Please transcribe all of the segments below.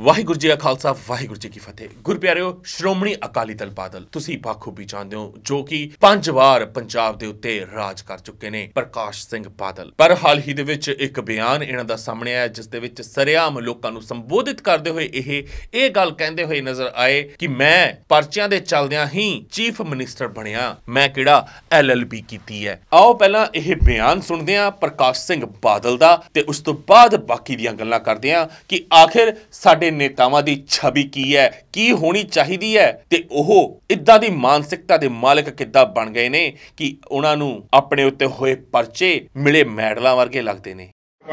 ਵਾਹਿਗੁਰੂ ਜੀ ਕਾ ਖਾਲਸਾ, ਵਾਹਿਗੁਰੂ ਜੀ ਕੀ ਫਤਿਹ। ਗੁਰਪਿਆਰਿਓ ਸ਼੍ਰੋਮਣੀ ਅਕਾਲੀ ਦਲ ਬਾਦਲ, ਤੁਸੀਂ ਬਾਖੂਬੀ ਜਾਣਦੇ ਹੋ, ਜੋ ਕਿ ਪੰਜ ਵਾਰ ਪੰਜਾਬ ਦੇ ਉੱਤੇ ਰਾਜ ਕਰ ਚੁੱਕੇ ਨੇ, ਪ੍ਰਕਾਸ਼ ਸਿੰਘ ਬਾਦਲ। ਪਰ ਹਾਲ ਹੀ ਦੇ ਵਿੱਚ ਇੱਕ ਬਿਆਨ ਇਹਨਾਂ ਦਾ ਸਾਹਮਣੇ ਆਇਆ, ਜਿਸ ਦੇ ਵਿੱਚ ਸਰਿਆਮ ਲੋਕਾਂ ਨੂੰ ਸੰਬੋਧਿਤ ਕਰਦੇ ਹੋਏ ਇਹ ਇਹ ਗੱਲ ਕਹਿੰਦੇ ਹੋਏ ਨਜ਼ਰ ਆਏ ਕਿ ਮੈਂ ਪਰਚਿਆਂ ਦੇ ਚੱਲਦਿਆਂ ਹੀ ਚੀਫ ਮਿਨਿਸਟਰ ਬਣਿਆ। ਮੈਂ ਕਿਹੜਾ ਐਲਐਲਬੀ ਕੀਤੀ ਹੈ? ਆਓ ਪਹਿਲਾਂ ਇਹ ਬਿਆਨ ਸੁਣਦੇ ਹਾਂ ਪ੍ਰਕਾਸ਼ ਸਿੰਘ ਬਾਦਲ ਦਾ ਤੇ ਉਸ ਤੋਂ ਬਾਅਦ ਬਾਕੀ ਦੀਆਂ ਗੱਲਾਂ ਕਰਦੇ ਹਾਂ ਕਿ ਆਖਿਰ ਸਾਡੇ ਨੇਤਾਵਾਂ ਦੀ ਛਵੀ ਕੀ ਹੈ? ਕੀ ਹੋਣੀ ਚਾਹੀਦੀ ਹੈ? ਤੇ ਉਹ ਇਦਾਂ ਦੀ ਮਾਨਸਿਕਤਾ ਦੇ ਮਾਲਕ ਕਿੱਦਾਂ ਬਣ ਗਏ ਨੇ ਕਿ ਉਹਨਾਂ ਨੂੰ ਆਪਣੇ ਉੱਤੇ ਹੋਏ ਪਰਚੇ ਮਿਲੇ ਮੈਡਲਾਂ ਵਰਗੇ ਲੱਗਦੇ ਨੇ?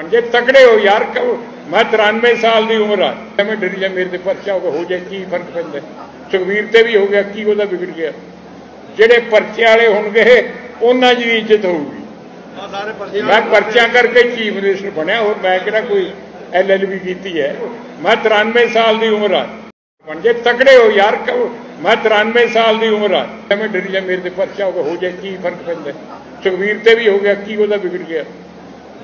ਜੇ ਤਕੜੇ ਹੋ ਯਾਰ ਮੈਂ 93 ਸਾਲ ਦੀ ਉਮਰ ਆ। ਐਵੇਂ ਡਰੀ ਜਾ ਮੇਰੇ ਤੇ ਪਰਚਾ ਹੋ ਜਾਏ ਕੀ ਫ਼ਰਕ ਪੈਂਦਾ? ਸੁਖਵੀਰ ਤੇ ਵੀ ਹੋ ਗਿਆ ਕੀ ਉਹਦਾ ਵਿਗੜ ਗਿਆ? ਜਿਹੜੇ ਪਰਚੇ ਵਾਲੇ ਹੋਣਗੇ ਉਹਨਾਂ ਦੀ ਵੀ ਇੱਜ਼ਤ ਹੋਊਗੀ। ਮੈਂ ਪਰਚਿਆਂ ਕਰਕੇ ਚੀਫ ਮਿਨਿਸਟਰ ਬਣਿਆ ਹੋਰ ਮੈਂ ਕਿਹੜਾ ਕੋਈ ਐਲਐਲਬੀ ਕੀਤੀ ਹੈ। ਮੈਂ 93 ਸਾਲ ਦੀ ਉਮਰ ਆ। ਜੇ ਤਕੜੇ ਹੋ ਯਾਰ ਮੈਂ 93 ਸਾਲ ਦੀ ਉਮਰ ਆ। ਐਵੇਂ ਡਰੀ ਜਾ ਮੇਰੇ ਤੇ ਪਰਚਾ ਹੋ ਜਾਏ ਕੀ ਫ਼ਰਕ ਪੈਂਦਾ? ਸੁਖਵੀਰ ਤੇ ਵੀ ਹੋ ਗਿਆ ਕੀ ਉਹਦਾ ਵਿਗੜ ਗਿਆ?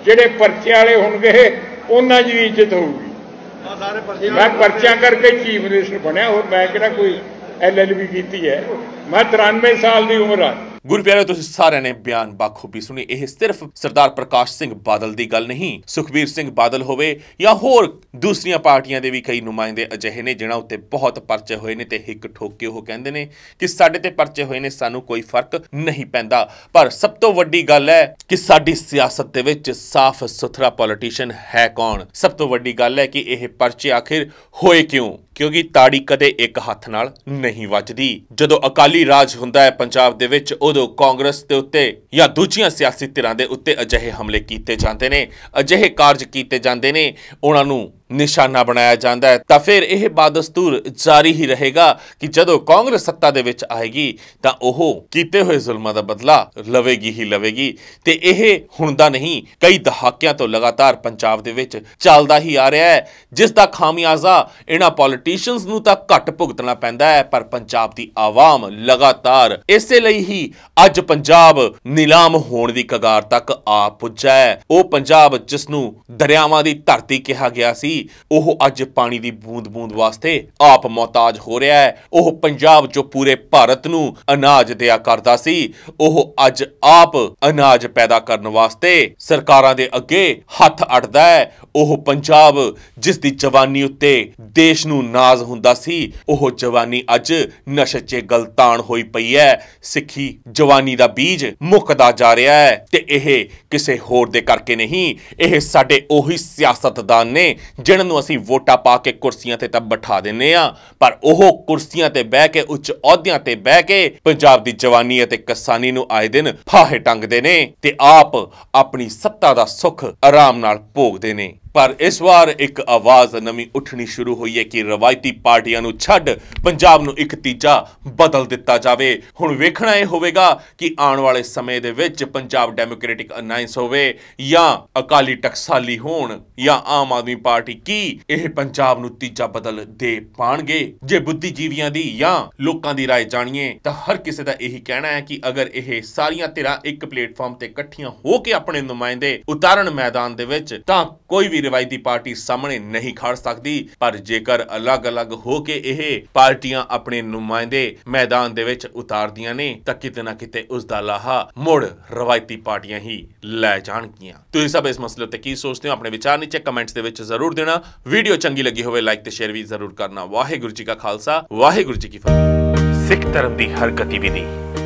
ਜਿਹੜੇ ਪਰਚੇ ਵਾਲੇ ਹੋਣਗੇ ਉਹਨਾਂ ਦੀ ਇੱਜ਼ਤ ਹੋਊਗੀ। ਮੈਂ ਪਰਚਿਆਂ ਕਰਕੇ ਚੀਫ ਮਿਨਿਸਟਰ ਬਣਿਆ ਹੋਰ ਮੈਂ ਕਿਹੜਾ ਕੋਈ ਐਲਐਲਬੀ ਕੀਤੀ ਹੈ। ਮੈਂ 93 ਸਾਲ ਦੀ ਉਮਰ ਆ। ਗੁਰਪਿਆਰੇ ਤੁਸੀਂ ਸਾਰਿਆਂ ਨੇ ਬਿਆਨ ਬਾਖੂਬੀ ਸੁਣੀ। ਇਹ ਸਿਰਫ ਸਰਦਾਰ ਪ੍ਰਕਾਸ਼ ਸਿੰਘ ਬਾਦਲ ਦੀ ਗੱਲ ਨਹੀਂ, ਸੁਖਬੀਰ ਸਿੰਘ ਬਾਦਲ ਹੋਵੇ ਜਾਂ ਹੋਰ ਦੂਸਰੀਆਂ ਪਾਰਟੀਆਂ ਦੇ ਵੀ ਕਈ ਨੁਮਾਇੰਦੇ ਅਜਿਹੇ ਨੇ, ਜਿਨ੍ਹਾਂ ਉੱਤੇ ਬਹੁਤ ਪਰਚੇ ਹੋਏ ਨੇ ਤੇ ਹਿੱਕ ਠੋਕ ਕੇ ਉਹ ਕਹਿੰਦੇ ਨੇ ਕਿ ਸਾਡੇ ਤੇ ਪਰਚੇ ਹੋਏ ਨੇ, ਸਾਨੂੰ ਕੋਈ ਫ਼ਰਕ ਨਹੀਂ ਪੈਂਦਾ। ਪਰ ਸਭ ਤੋਂ ਵੱਡੀ ਗੱਲ ਹੈ ਕਿ ਸਾਡੀ ਸਿਆਸਤ ਦੇ ਵਿੱਚ ਸਾਫ਼ ਸੁਥਰਾ ਪੋਲੀਟੀਸ਼ੀਅਨ ਹੈ ਕੌਣ? ਸਭ ਤੋਂ ਵੱਡੀ ਗੱਲ ਹੈ ਕਿ ਇਹ ਪਰਚੇ ਆਖਿਰ ਹੋਏ ਕਿਉਂ? ਕਿਉਂਕਿ ਤਾੜੀ ਕਦੇ ਇੱਕ ਹੱਥ ਨਾਲ ਨਹੀਂ ਵੱਜਦੀ। ਜਦੋਂ ਅਕਾਲੀ ਰਾਜ ਹੁੰਦਾ ਹੈ ਪੰਜਾਬ ਦੇ ਵਿੱਚ, ਉਦੋਂ ਕਾਂਗਰਸ ਦੇ ਉੱਤੇ ਜਾਂ ਦੂਜੀਆਂ ਸਿਆਸੀ ਧਿਰਾਂ ਦੇ ਉੱਤੇ ਅਜਿਹੇ ਹਮਲੇ ਕੀਤੇ ਜਾਂਦੇ ਨੇ, ਅਜਿਹੇ ਕਾਰਜ ਕੀਤੇ ਜਾਂਦੇ ਨੇ, ਉਹਨਾਂ ਨੂੰ ਨਿਸ਼ਾਨਾ ਬਣਾਇਆ ਜਾਂਦਾ ਹੈ। ਤਾਂ ਫਿਰ ਇਹ ਬਾਦਸਤੂਰ ਜਾਰੀ ਹੀ ਰਹੇਗਾ ਕਿ ਜਦੋਂ ਕਾਂਗਰਸ ਸੱਤਾ ਦੇ ਵਿੱਚ ਆਏਗੀ, ਤਾਂ ਉਹ ਕੀਤੇ ਹੋਏ ਜ਼ੁਲਮਾਂ ਦਾ ਬਦਲਾ ਲਵੇਗੀ ਹੀ ਲਵੇਗੀ। ਤੇ ਇਹ ਹੁਣ ਦਾ ਨਹੀਂ, ਕਈ ਦਹਾਕਿਆਂ ਤੋਂ ਲਗਾਤਾਰ ਪੰਜਾਬ ਦੇ ਵਿੱਚ ਚੱਲਦਾ ਹੀ ਆ ਰਿਹਾ ਹੈ। ਜਿਸ ਦਾ ਖਾਮਿਆਜ਼ਾ ਇਹਨਾਂ ਪੋਲੀਟੀਸ਼ੀਅਨਸ ਨੂੰ ਤਾਂ ਘੱਟ ਭੁਗਤਣਾ ਪੈਂਦਾ ਹੈ, ਪਰ ਪੰਜਾਬ ਦੀ ਆਵਾਮ ਲਗਾਤਾਰ ਇਸੇ ਲਈ ਹੀ ਅੱਜ ਪੰਜਾਬ ਨਿਲਾਮ ਹੋਣ ਦੀ ਕਗਾਰ ਤੱਕ ਆ ਪੁੱਜਾ ਹੈ। ਉਹ ਪੰਜਾਬ ਜਿਸ ਨੂੰ ਦਰਿਆਵਾਂ ਦੀ ਧਰਤੀ ਕਿਹਾ ਗਿਆ ਸੀ ਉਹ ਅੱਜ ਪਾਣੀ ਦੀ ਬੂੰਦ-ਬੂੰਦ ਵਾਸਤੇ ਆਪ ਮੌਤਾਜ ਹੋ ਰਿਹਾ ਹੈ। ਉਹ ਪੰਜਾਬ ਜੋ ਪੂਰੇ ਭਾਰਤ ਨੂੰ ਅਨਾਜ ਦਿਆ ਕਰਦਾ ਸੀ। ਉਹ ਅੱਜ ਆਪ ਅਨਾਜ ਪੈਦਾ ਕਰਨ ਵਾਸਤੇ ਸਰਕਾਰਾਂ ਦੇ ਅੱਗੇ ਹੱਥ ਅੜਦਾ ਹੈ। ਉਹ ਪੰਜਾਬ, ਜਿਸ ਦੀ ਜਵਾਨੀ ਉੱਤੇ ਦੇਸ਼ ਨੂੰ ਨਾਜ਼ ਹੁੰਦਾ ਸੀ, ਉਹ ਜਵਾਨੀ ਅੱਜ ਨਸ਼ੇ 'ਚ ਗਲਤਾਨ ਹੋਈ ਪਈ ਹੈ। ਸਿੱਖੀ ਜਵਾਨੀ ਦਾ ਬੀਜ ਮੁੱਕਦਾ ਜਾ ਰਿਹਾ ਹੈ ਤੇ ਇਹ ਕਿਸੇ ਹੋਰ ਦੇ ਕਰਕੇ ਨਹੀਂ, ਇਹ ਸਾਡੇ ਉਹੀ ਸਿਆਸਤਦਾਨ ਨੇ ਜਿਨ੍ਹਾਂ ਨੂੰ ਅਸੀਂ ਵੋਟਾਂ ਪਾ ਕੇ ਕੁਰਸੀਆਂ ਤੇ ਤਾਂ ਬਿਠਾ ਦਿੰਨੇ ਆ ਪਰ ਉਹ ਕੁਰਸੀਆਂ ਤੇ ਬਹਿ ਕੇ, ਉੱਚ ਅਹੁਦਿਆਂ ਤੇ ਬਹਿ ਕੇ ਪੰਜਾਬ ਦੀ ਜਵਾਨੀ ਅਤੇ ਕਿਸਾਨੀ ਨੂੰ ਆਏ ਦਿਨ ਫਾਹੇ ਟੰਗਦੇ ਨੇ ਤੇ ਆਪ ਆਪਣੀ ਸੱਤਾ ਦਾ ਸੁੱਖ ਆਰਾਮ ਨਾਲ ਭੋਗਦੇ ਨੇ। ਪਰ ਇਸ ਵਾਰ ਇੱਕ ਆਵਾਜ਼ ਨਵੀਂ ਉੱਠਣੀ ਸ਼ੁਰੂ ਹੋਈ ਹੈ ਕਿ ਰਵਾਇਤੀ ਪਾਰਟੀਆਂ ਨੂੰ ਛੱਡ ਪੰਜਾਬ ਨੂੰ ਇੱਕ ਤੀਜਾ ਬਦਲ ਦਿੱਤਾ ਜਾਵੇ ਹੁਣ ਵੇਖਣਾ ਇਹ ਹੋਵੇਗਾ ਕਿ ਆਉਣ ਵਾਲੇ ਸਮੇਂ ਦੇ ਵਿੱਚ ਪੰਜਾਬ ਡੈਮੋਕ੍ਰੈਟਿਕ ਅਲਾਈਅੰਸ ਹੋਵੇ ਜਾਂ ਅਕਾਲੀ ਟਕਸਾਲੀ ਹੋਣ ਜਾਂ ਆਮ ਆਦਮੀ ਪਾਰਟੀ ਕੀ ਇਹ ਪੰਜਾਬ ਨੂੰ ਤੀਜਾ ਬਦਲ ਦੇ ਪਾਣਗੇ ਜੇ ਬੁੱਧੀਜੀਵੀਆਂ ਦੀ ਜਾਂ ਲੋਕਾਂ ਦੀ رائے ਜਾਣੀਏ ਤਾਂ ਹਰ ਕਿਸੇ ਦਾ ਇਹੀ ਕਹਿਣਾ ਹੈ ਕਿ ਅਗਰ ਇਹ ਸਾਰੀਆਂ ਧਿਰਾਂ ਇੱਕ ਪਲੇਟਫਾਰਮ ਤੇ ਇਕੱਠੀਆਂ ਹੋ ਕੇ ਆਪਣੇ ਨੁਮਾਇੰਦੇ ਉਤਾਰਨ ਮੈਦਾਨ ਦੇ ਵਿੱਚ ਤਾਂ ਕੋਈ ਵੀ ਰਿਵਾਇਤੀ ਪਾਰਟੀ ਸਾਹਮਣੇ ਨਹੀਂ ਖੜ ਸਕਦੀ, ਪਰ ਜੇਕਰ ਅਲੱਗ-ਅਲੱਗ ਹੋ ਕੇ ਇਹ ਪਾਰਟੀਆਂ ਆਪਣੇ ਨੁਮਾਇੰਦੇ ਮੈਦਾਨ ਦੇ ਵਿੱਚ ਉਤਾਰਦੀਆਂ ਨੇ, ਤਾਂ ਕਿਤੇ ਨਾ ਕਿਤੇ ਉਸ ਦਾ ਲਾਹਾ ਮੁੜ ਰਵਾਇਤੀ ਪਾਰਟੀਆਂ ਹੀ ਲੈ ਜਾਣਗੀਆਂ। ਤੁਸੀਂ ਸਭ ਇਸ ਮਸਲੇ ਉੱਤੇ ਕੀ ਸੋਚਦੇ ਹੋ, ਆਪਣੇ ਵਿਚਾਰ ਨੀਚੇ ਕਮੈਂਟਸ ਦੇ ਵਿੱਚ ਜ਼ਰੂਰ ਦੇਣਾ। ਵੀਡੀਓ ਚੰਗੀ ਲੱਗੀ ਹੋਵੇ, ਲਾਈਕ ਤੇ ਸ਼ੇਅਰ ਵੀ ਜ਼ਰੂਰ ਕਰਨਾ। ਵਾਹਿਗੁਰੂ ਜੀ ਕਾ ਖਾਲਸਾ, ਵਾਹਿਗੁਰੂ ਜੀ ਕੀ ਫਤਿਹ। ਸਿੱਖ ਧਰਮ ਦੀ ਹਰ ਗਤੀਵਿਧੀ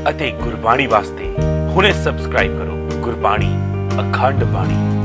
ਅਤੇ ਗੁਰਬਾਣੀ ਵਾਸਤੇ ਹੁਣੇ ਸਬਸਕ੍ਰਾਈਬ ਕਰੋ ਗੁਰਬਾਣੀ, ਅਖੰਡ ਬਾਣੀ।